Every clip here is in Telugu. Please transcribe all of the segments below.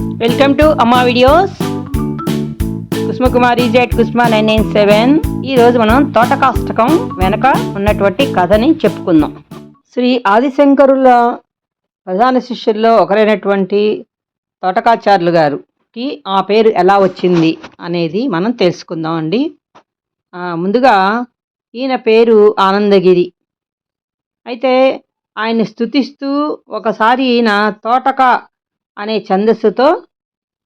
Welcome to Amma videos Kusumakumari jet Kusma nine nine seven ఈరోజు మనం తోటకాష్టకం వెనక ఉన్నటువంటి కథని చెప్పుకుందాం. శ్రీ ఆదిశంకరుల ప్రధాన శిష్యుల్లో ఒకరైనటువంటి తోటకాచార్యులు గారుకి ఆ పేరు ఎలా వచ్చింది అనేది మనం తెలుసుకుందాం అండి. ముందుగా ఈయన పేరు ఆనందగిరి. అయితే ఆయన్ని స్థుతిస్తూ ఒకసారి ఈయన తోటక అనే ఛందస్సుతో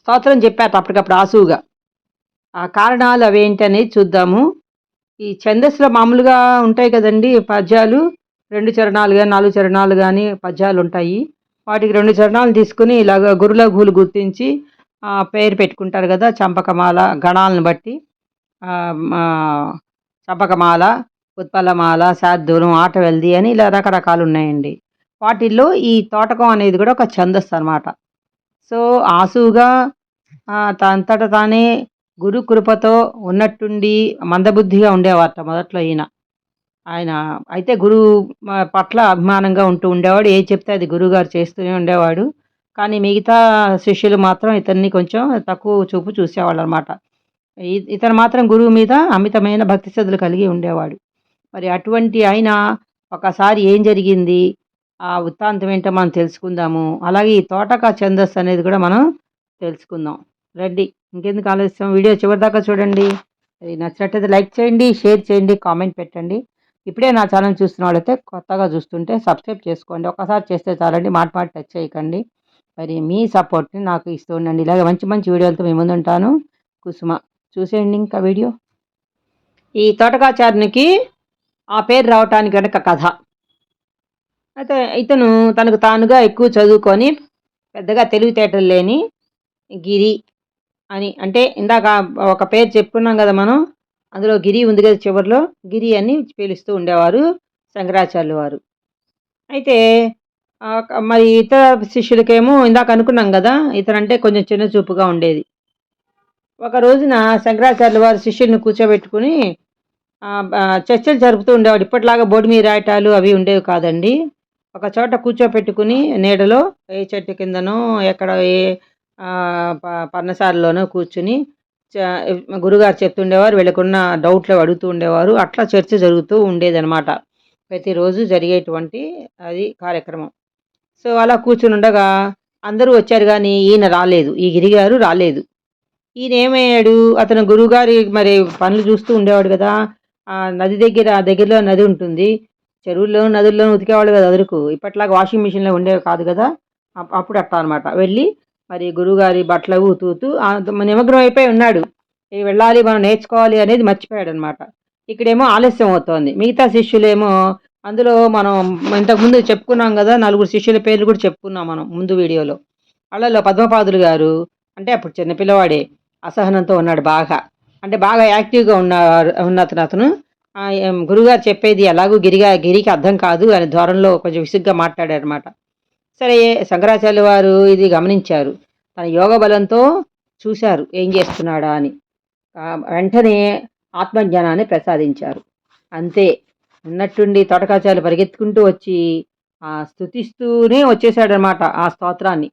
స్తోత్రం చెప్పారు అప్పటికప్పుడు ఆసువుగా ఆ కారణాలు అవేంటి అనేది చూద్దాము. ఈ ఛందస్సులో మామూలుగా ఉంటాయి కదండి పద్యాలు. రెండు చరణాలు కానీ నాలుగు చరణాలు కానీ పద్యాలు ఉంటాయి. వాటికి రెండు చరణాలు తీసుకుని ఇలాగ గురుల గులు గుర్తించి పేరు పెట్టుకుంటారు కదా చంపకమాల గణాలను బట్టి. చంపకమాల ఉత్పలమాల శార్దూలం ఆటవెల్ది అని ఇలా రకరకాలు ఉన్నాయండి. వాటిల్లో ఈ తోటకం అనేది కూడా ఒక ఛందస్సు అనమాట సో ఆసుగా తనంతట తానే గురు కృపతో ఉన్నట్టుండి మందబుద్ధిగా ఉండేవారట మొదట్లో ఈయన. ఆయన అయితే గురువు పట్ల అభిమానంగా ఉంటూ ఉండేవాడు. ఏ చెప్తే అది గురువుగారు చేస్తూనే ఉండేవాడు. కానీ మిగతా శిష్యులు మాత్రం ఇతన్ని కొంచెం తక్కువ చూపు చూసేవాళ్ళు అనమాట ఇతను మాత్రం గురువు మీద అమితమైన భక్తి శ్రద్ధలు కలిగి ఉండేవాడు. మరి అటువంటి ఆయన ఒకసారి ఏం జరిగింది? ఆ వృత్తాంతం ఏంటో మనం తెలుసుకుందాము. అలాగే ఈ తోటక ఛందస్సు అనేది కూడా మనం తెలుసుకుందాం. రండి. ఇంకెందుకు ఆలస్యం? వీడియో చివరిదాకా చూడండి. అది నచ్చినట్టయితే లైక్ చేయండి షేర్ చేయండి కామెంట్ పెట్టండి. ఇప్పుడే నా ఛానల్ చూస్తున్న వాళ్ళైతే కొత్తగా చూస్తుంటే సబ్స్క్రైబ్ చేసుకోండి. ఒకసారి చేస్తే చాలండి మాట మాట టచ్ చేయకండి. మరి మీ సపోర్ట్ని నాకు ఇస్తూ ఉండండి. ఇలాగే మంచి మంచి వీడియోలతో మేము ముందుంటాను కుసుమ. చూసేయండి ఇంకా వీడియో. ఈ తోటకాచార్యునికి ఆ పేరు రావటానికి వెనక కథ. అయితే ఇతను తనకు తానుగా ఎక్కువ చదువుకొని పెద్దగా తెలివితేటలు లేని గిరి అని. అంటే ఇందాక ఒక పేరు చెప్పుకున్నాం కదా మనం అందులో గిరి ఉంది కదా చివరిలో. గిరి అని పిలుస్తూ ఉండేవారు శంకరాచార్యులు వారు. అయితే మరి ఇతర శిష్యులకేమో ఇందాక అనుకున్నాం కదా ఇతనంటే కొంచెం చిన్న చూపుగా ఉండేది. ఒక రోజున శంకరాచార్యుల వారు శిష్యుల్ని కూర్చోబెట్టుకుని చర్చలు జరుపుతూ ఉండేవాడు ఇప్పటిలాగా బోర్డు మీద రాయటాలు అవి ఉండేవి కాదండి. ఒక చోట కూర్చోపెట్టుకుని నీడలో ఏ చెట్టు కిందనో ఎక్కడ ఏ పర్ణశాలలోనో కూర్చుని చ- గురుగారు చెప్తుండేవారు వీళ్ళకున్న డౌట్లు అడుగుతూ ఉండేవారు. అట్లా చర్చ జరుగుతూ ఉండేదనమాట ప్రతిరోజు జరిగేటువంటి అది కార్యక్రమం. సో అలా కూర్చుని ఉండగా అందరూ వచ్చారు కానీ ఈయన రాలేదు. ఈ గిరిగారు రాలేదు. ఈయన ఏమయ్యాడు? అతను గురువుగారి మరి పనులు చూస్తూ ఉండేవాడు కదా. ఆ నది దగ్గర దగ్గరలో నది ఉంటుంది. చెరువుల్లో నదుల్లో ఉతికేవాళ్ళు కదా అదురుకు. ఇప్పట్లాగా వాషింగ్ మిషన్లో ఉండేవి కాదు కదా. అప్- అప్పుడు అట్ట అనమాట వెళ్ళి మరి గురువుగారి బట్టలు ఊతూతూ నిమగ్నం అయిపోయి ఉన్నాడు. వెళ్ళాలి మనం నేర్చుకోవాలి అనేది మర్చిపోయాడు అనమాట ఇక్కడేమో ఆలస్యం అవుతోంది. మిగతా శిష్యులేమో అందులో మనం ఇంతకుముందు చెప్పుకున్నాం కదా నలుగురు శిష్యుల పేర్లు కూడా చెప్పుకున్నాం మనం ముందు వీడియోలో. వాళ్ళలో పద్మపాదులు గారు అంటే అప్పుడు చిన్నపిల్లవాడే అసహనంతో ఉన్నాడు బాగా. అంటే బాగా యాక్టివ్గా ఉన్న ఉన్న అతను అతను. గురుగారు చెప్పేది ఎలాగూ గిరిగా గిరికి అర్థం కాదు అని ధోరణిలో కొంచెం విసుగ్గా మాట్లాడారనమాట సరే శంకరాచార్య వారు ఇది గమనించారు. తన యోగ బలంతో చూశారు ఏం చేస్తున్నాడా అని. వెంటనే ఆత్మజ్ఞానాన్ని ప్రసాదించారు. అంతే. ఉన్నట్టుండి తోటకాచార్యులు పరిగెత్తుకుంటూ వచ్చి ఆ స్థుతిస్తూనే వచ్చేసాడనమాట ఆ స్తోత్రాన్ని.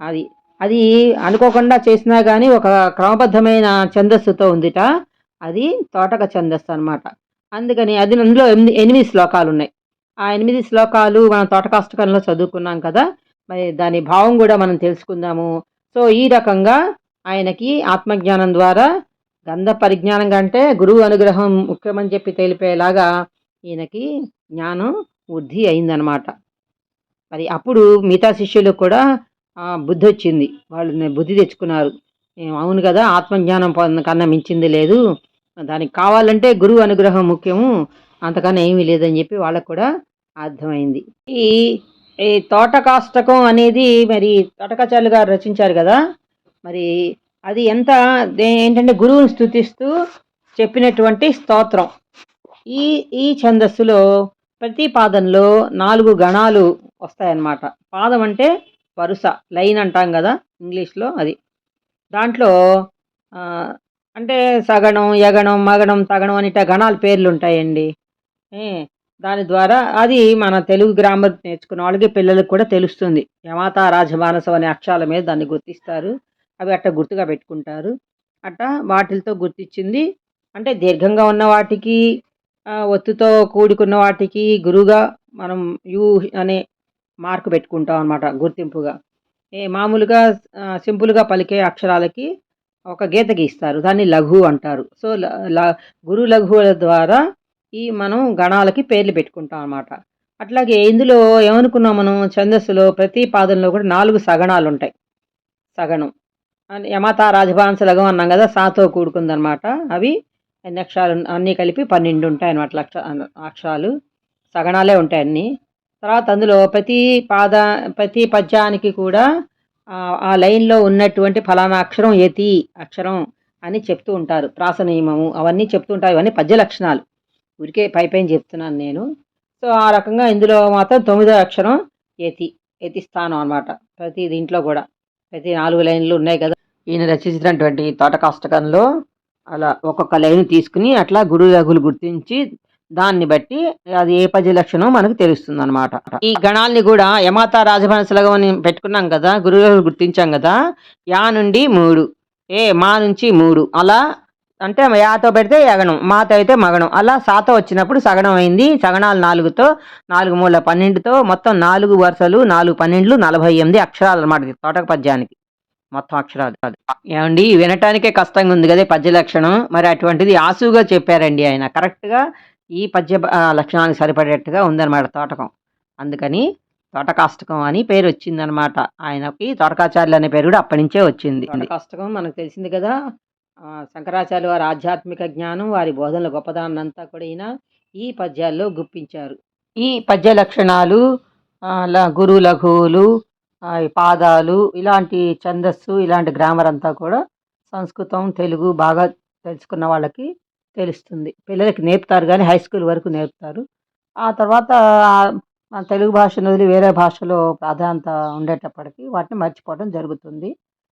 అది అది అనుకోకుండా చేసినా కానీ ఒక క్రమబద్ధమైన ఛందస్సుతో ఉందిట. అది తోటక ఛందస్సు అనమాట అందుకని అది అందులో ఎనిమిది ఎనిమిది శ్లోకాలు ఉన్నాయి ఆ ఎనిమిది శ్లోకాలు మనం తోటకాష్టకంలో చదువుకున్నాం కదా మరి దాని భావం కూడా మనం తెలుసుకుందాము. సో ఈ రకంగా ఆయనకి ఆత్మజ్ఞానం ద్వారా గంధ పరిజ్ఞానం కంటే గురువు అనుగ్రహం ముఖ్యమని చెప్పి తెలిపేలాగా ఈయనకి జ్ఞానం వృద్ధి అయిందనమాట. మరి అప్పుడు మిగతా శిష్యులకు కూడా బుద్ధి వచ్చింది. వాళ్ళు బుద్ధి తెచ్చుకున్నారు. అవును కదా ఆత్మజ్ఞానం కన్నా మించింది లేదు. దానికి కావాలంటే గురువు అనుగ్రహం ముఖ్యము. అంతకన్నా ఏమీ లేదని చెప్పి వాళ్ళకు కూడా అర్థమైంది. ఈ ఈ తోటకాష్టకం అనేది మరి తోటకాచార్యులు గారు రచించారు కదా. మరి అది ఎంత ఏంటంటే గురువుని స్థుతిస్తూ చెప్పినటువంటి స్తోత్రం. ఈ ఈ ఛందస్సులో ప్రతి పాదంలో నాలుగు గణాలు వస్తాయన్నమాట. పాదం అంటే వరుస లైన్ అంటాం కదా ఇంగ్లీష్లో అది. దాంట్లో అంటే సగణం యగణం మగణం తగణం అని ఇట్లా గణాల పేర్లు ఉంటాయండి దాని ద్వారా అది మన తెలుగు గ్రామర్ నేర్చుకున్న వాళ్ళకి పిల్లలకు కూడా తెలుస్తుంది. యమాత రాజమానసం అనే అక్షరాల మీద దాన్ని గుర్తిస్తారు. అవి అట్ట గుర్తుగా పెట్టుకుంటారు. అట్ట వాటితో గుర్తించింది అంటే దీర్ఘంగా ఉన్న వాటికి ఒత్తుతో కూడుకున్న వాటికి గురువుగా మనం యు అనే మార్కు పెట్టుకుంటాం అన్నమాట గుర్తింపుగా. ఏ మామూలుగా సింపుల్గా పలికే అక్షరాలకి ఒక గీత గీస్తారు. దాన్ని లఘు అంటారు. సో ల- గురు లఘువుల ద్వారా ఈ మనం గణాలకి పేర్లు పెట్టుకుంటాం అనమాట అట్లాగే ఇందులో ఏమనుకున్నాం మనం? ఛందస్సులో ప్రతి పాదంలో కూడా నాలుగు సగణాలు ఉంటాయి. సగణం. యమతా యమత రాజభాంస లఘం అన్నాం కదా సాతో కూడుకుందనమాట అవి ఎన్ని అక్షరాలు అన్నీ కలిపి పన్నెండు ఉంటాయి అనమాట లక్ష అక్షరాలు. సగణాలే ఉంటాయి అన్నీ. తర్వాత అందులో ప్రతి పాద ప్రతి పద్యానికి కూడా ఆ, లైన్లో ఉన్నటువంటి ఫలానా అక్షరం యతి అక్షరం అని చెప్తూ ఉంటారు. ప్రాస నియమము అవన్నీ చెప్తూ ఉంటారు. ఇవన్నీ పద్య లక్షణాలు. ఊరికే పై పైన చెప్తున్నాను నేను. సో ఆ రకంగా ఇందులో మాత్రం తొమ్మిదో అక్షరం యతి యతి స్థానం అనమాట ప్రతి దీంట్లో కూడా. ప్రతి నాలుగు లైన్లు ఉన్నాయి కదా. ఈయన రచించినటువంటి తోటకాష్టకంలో అలా ఒక్కొక్క లైన్ తీసుకుని అట్లా గురు రఘులు గుర్తించి దాన్ని బట్టి అది ఏ పద్య లక్షణం మనకు తెలుస్తుంది అనమాట ఈ గణాల్ని కూడా యమాత రాజభాషలగం అని పెట్టుకున్నాం కదా గురువులు గుర్తించాం కదా యా నుండి మూడు ఏ మా నుంచి మూడు అలా అంటే యాతో పెడితే యగణం మాతో అయితే మగణం అలా సాతో వచ్చినప్పుడు సగణం అయింది సగణాలు నాలుగుతో నాలుగు మూల పన్నెండుతో మొత్తం నాలుగు వరుసలు నాలుగు పన్నెండులు నలభై ఎనిమిది అక్షరాలు అనమాట ఇది తోటక పద్యానికి మొత్తం అక్షరాలు. ఏమండి వినటానికే కష్టంగా ఉంది కదా పద్య లక్షణం మరి అటువంటిది ఆసుగా చెప్పారండి ఆయన కరెక్ట్గా ఈ పద్య లక్షణానికి సరిపడేట్టుగా ఉందన్నమాట తోటకం. అందుకని తోటకాష్టకం అని పేరు వచ్చిందనమాట ఆయనకి తోటకాచార్యులు అనే పేరు కూడా అప్పటి నుంచే వచ్చింది. తోటకాష్టకం మనకు తెలిసింది కదా శంకరాచార్య వారి ఆధ్యాత్మిక జ్ఞానం వారి బోధనల గొప్పదాన్ని అంతా కూడా ఈయన ఈ పద్యాల్లో గుప్పించారు. ఈ పద్య లక్షణాలు గురు లఘువులు పాదాలు ఇలాంటి ఛందస్సు ఇలాంటి గ్రామర్ అంతా కూడా సంస్కృతం తెలుగు బాగా తెలుసుకున్న వాళ్ళకి తెలుస్తుంది. పిల్లలకి నేర్పుతారు కానీ హై స్కూల్ వరకు నేర్పుతారు. ఆ తర్వాత మన తెలుగు భాషను వదిలి వేరే భాషలో ప్రాధాన్యత ఉండేటప్పటికి వాటిని మర్చిపోవడం జరుగుతుంది.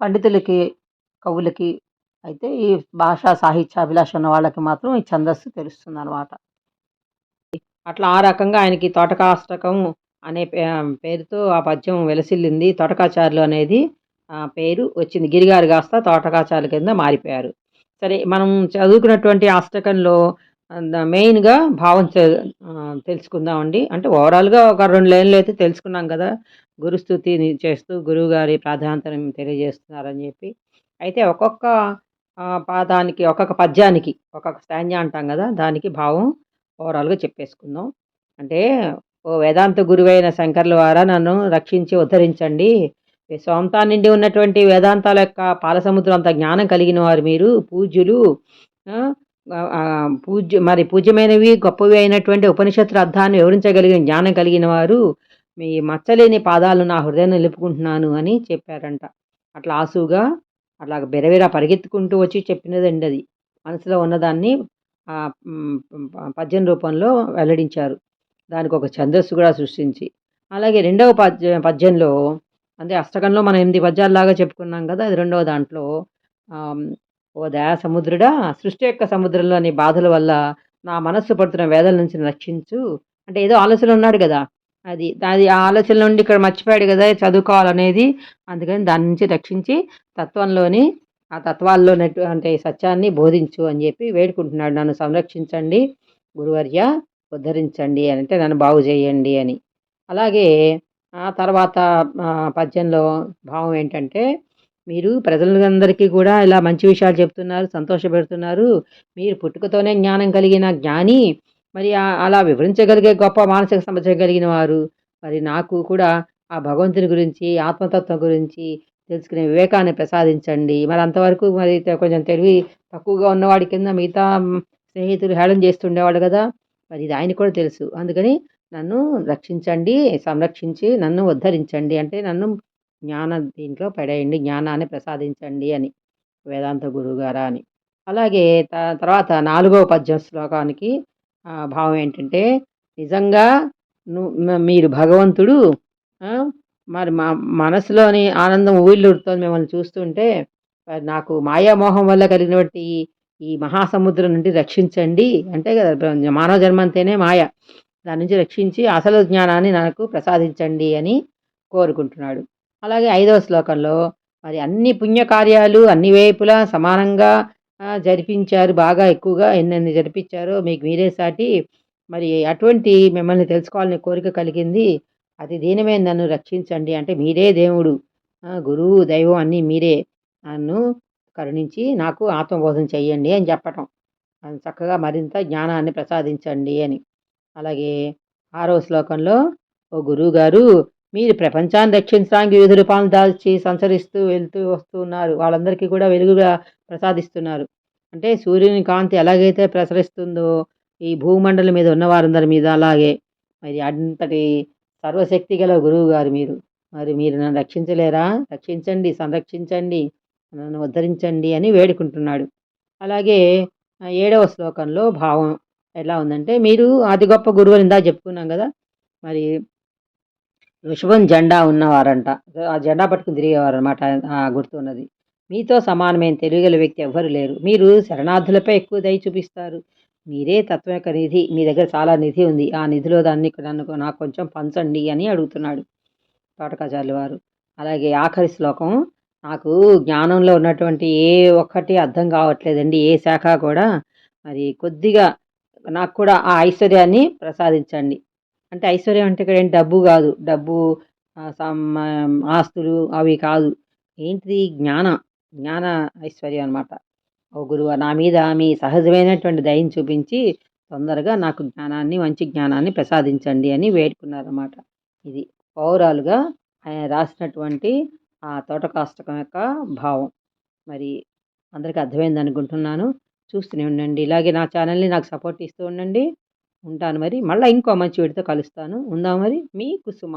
పండితులకి కవులకి అయితే ఈ భాషా సాహిత్యాభిలాష ఉన్న వాళ్ళకి మాత్రం ఈ ఛందస్సు తెలుస్తుంది అనమాట అట్లా ఆ రకంగా ఆయనకి తోటకాష్టకం అనే పే- పేరుతో ఆ పద్యం వెలసిల్లింది. తోటకాచారులు అనేది పేరు వచ్చింది. గిరిగారు కాస్త తోటకాచారుల కింద మారిపోయారు. సరే మనం చదువుకున్నటువంటి అష్టకంలో మెయిన్గా భావం తెలుసుకుందామండి. అంటే ఓవరాల్గా ఒక రెండు లైన్లు అయితే తెలుసుకున్నాం కదా గురుస్థుతి చేస్తూ గురువు గారి ప్రాధాన్యతను తెలియజేస్తున్నారని చెప్పి. అయితే ఒక్కొక్క పాదానికి ఒక్కొక్క పద్యానికి ఒక్కొక్క స్టాంజా అంటాం కదా దానికి భావం ఓవరాల్గా చెప్పేసుకుందాం. అంటే ఓ వేదాంత గురువైన శంకర్ల వారా నన్ను రక్షించి ఉద్ధరించండి స్వంతా నిండి ఉన్నటువంటి వేదాంతాల యొక్క పాలసముద్రం అంత జ్ఞానం కలిగిన వారు మీరు పూజ్యులు పూజ్య మరి పూజ్యమైనవి గొప్పవి అయినటువంటి ఉపనిషత్తుల అర్థాన్ని వివరించగలిగిన జ్ఞానం కలిగిన వారు మీ మచ్చలేని పాదాలు నా హృదయం నిలుపుకుంటున్నాను అని చెప్పారంట. అట్లా ఆసుగా అట్లా బెరవేరా పరిగెత్తుకుంటూ వచ్చి చెప్పినదండి అది. మనసులో ఉన్నదాన్ని పద్యం రూపంలో వెల్లడించారు. దానికి ఒక ఛందస్సు కూడా సృష్టించి. అలాగే రెండవ పద్య పద్యంలో అంటే అష్టకంలో మనం ఎనిమిది పద్యాల్లాగా చెప్పుకున్నాం కదా అది రెండవ దాంట్లో. ఓ దయా సముద్రుడా సృష్టి యొక్క సముద్రంలోని బాధల వల్ల నా మనస్సు పడుతున్న వేదల నుంచి రక్షించు. అంటే ఏదో ఆలోచన ఉన్నాడు కదా అది అది ఆ ఆలోచన నుండి ఇక్కడ మర్చిపోయాడు కదా చదువుకోవాలనేది. అందుకని దాని నుంచి రక్షించి తత్వంలోని ఆ తత్వాల్లో అంటే సత్యాన్ని బోధించు అని చెప్పి వేడుకుంటున్నాడు. నన్ను సంరక్షించండి గురువర్య ఉద్ధరించండి అని అంటే నన్ను బాగు చేయండి అని. అలాగే ఆ తర్వాత పద్యంలో భావం ఏంటంటే మీరు ప్రజలందరికీ కూడా ఇలా మంచి విషయాలు చెప్తున్నారు సంతోషపెడుతున్నారు. మీరు పుట్టుకతోనే జ్ఞానం కలిగిన జ్ఞాని మరి అలా వివరించగలిగే గొప్ప మానసిక సమస్య కలిగిన వారు మరి నాకు కూడా ఆ భగవంతుని గురించి ఆత్మతత్వం గురించి తెలుసుకునే వివేకాన్ని ప్రసాదించండి. మరి అంతవరకు మరి కొంచెం తెలివి తక్కువగా ఉన్నవాడి కింద మిగతా స్నేహితులు హేళన చేస్తుండేవాడు కదా మరి ఇది ఆయన కూడా తెలుసు. అందుకని నన్ను రక్షించండి సంరక్షించి నన్ను ఉద్ధరించండి. అంటే నన్ను జ్ఞాన దీంట్లో పడేయండి జ్ఞానాన్ని ప్రసాదించండి అని వేదాంత గురువుగారా అని. అలాగే త- తర్వాత నాలుగవ పద్యం శ్లోకానికి భావం ఏంటంటే నిజంగా ను- మీరు భగవంతుడు మరి మా మనసులోని ఆనందం ఊళ్ళుడుతోంది మిమ్మల్ని చూస్తుంటే నాకు మాయామోహం వల్ల కలిగినటువంటి ఈ- ఈ మహాసముద్రం నుండి రక్షించండి. అంటే కదా మానవ జన్మ అంటేనే మాయ. దాని నుంచి రక్షించి అసలు జ్ఞానాన్ని నాకు ప్రసాదించండి అని కోరుకుంటున్నాడు. అలాగే ఐదవ శ్లోకంలో మరి అన్ని పుణ్యకార్యాలు అన్ని వైపులా సమానంగా జరిపించారు బాగా ఎక్కువగా ఎన్నెన్ని జరిపించారో మీకు మీరే సాటి మరి అటువంటి మిమ్మల్ని తెలుసుకోవాలని కోరిక కలిగింది. అతి దీనమే నన్ను రక్షించండి అంటే మీరే దేవుడు. గురువు దైవం అన్నీ మీరే. నన్ను కరుణించి నాకు ఆత్మబోధన చెయ్యండి అని చెప్పటం. చక్కగా మరింత జ్ఞానాన్ని ప్రసాదించండి అని. అలాగే ఆరవ శ్లోకంలో ఓ గురువు గారు మీరు ప్రపంచాన్ని రక్షించడానికి వివిధ రూపాలను దాల్చి సంచరిస్తూ వెళ్తూ వస్తూ ఉన్నారు. వాళ్ళందరికీ కూడా వెలుగుగా ప్రసాదిస్తున్నారు. అంటే సూర్యుని కాంతి ఎలాగైతే ప్రసరిస్తుందో ఈ భూమండలం మీద ఉన్న వారందరి మీద అలాగే. మరి అంతటి సర్వశక్తి గల గురువు గారు మీరు. మరి మీరు నన్ను రక్షించలేరా? రక్షించండి సంరక్షించండి నన్ను ఉద్ధరించండి అని వేడుకుంటున్నాడు. అలాగే ఏడవ శ్లోకంలో భావం ఎలా ఉందంటే మీరు అది గొప్ప గురువు ఇందా చెప్పుకున్నాం కదా మరి ఋషభం జెండా ఉన్నవారంట. ఆ జెండా పట్టుకుని తిరిగేవారనమాట గుర్తున్నది. మీతో సమానమైన తెలియగల వ్యక్తి ఎవ్వరు లేరు. మీరు శరణార్థులపై ఎక్కువ దయ చూపిస్తారు. మీరే తత్వం యొక్క నిధి. మీ దగ్గర చాలా నిధి ఉంది. ఆ నిధిలో దాన్ని నన్ను నాకు కొంచెం పంచండి అని అడుగుతున్నాడు తోటకాచార్యుల వారు. అలాగే ఆఖరి శ్లోకం నాకు జ్ఞానంలో ఉన్నటువంటి ఏ ఒక్కటి అర్థం కావట్లేదండి. ఏ శాఖ కూడా మరి కొద్దిగా నాకు కూడా ఆ ఐశ్వర్యాన్ని ప్రసాదించండి. అంటే ఐశ్వర్యం అంటే ఇక్కడ ఏంటి డబ్బు కాదు. డబ్బు ఆస్తులు అవి కాదు. ఏంటిది? జ్ఞాన జ్ఞాన ఐశ్వర్యం అనమాట ఓ గురువు నా మీద మీ సహజమైనటువంటి దయని చూపించి తొందరగా నాకు జ్ఞానాన్ని మంచి జ్ఞానాన్ని ప్రసాదించండి అని వేడుకున్నారన్నమాట. ఇది పౌరాలుగా ఆయన రాసినటువంటి ఆ తోటకాష్టకం యొక్క భావం. మరి అందరికీ అర్థమైంది అనుకుంటున్నాను. చూస్తూనే ఉండండి. ఇలాగే నా ఛానల్ని నాకు సపోర్ట్ ఇస్తూ ఉండండి. ఉంటాను మరి. మళ్ళీ ఇంకో మంచి వీడితో కలుస్తాను. ఉందా మరి. మీ కుసుమ.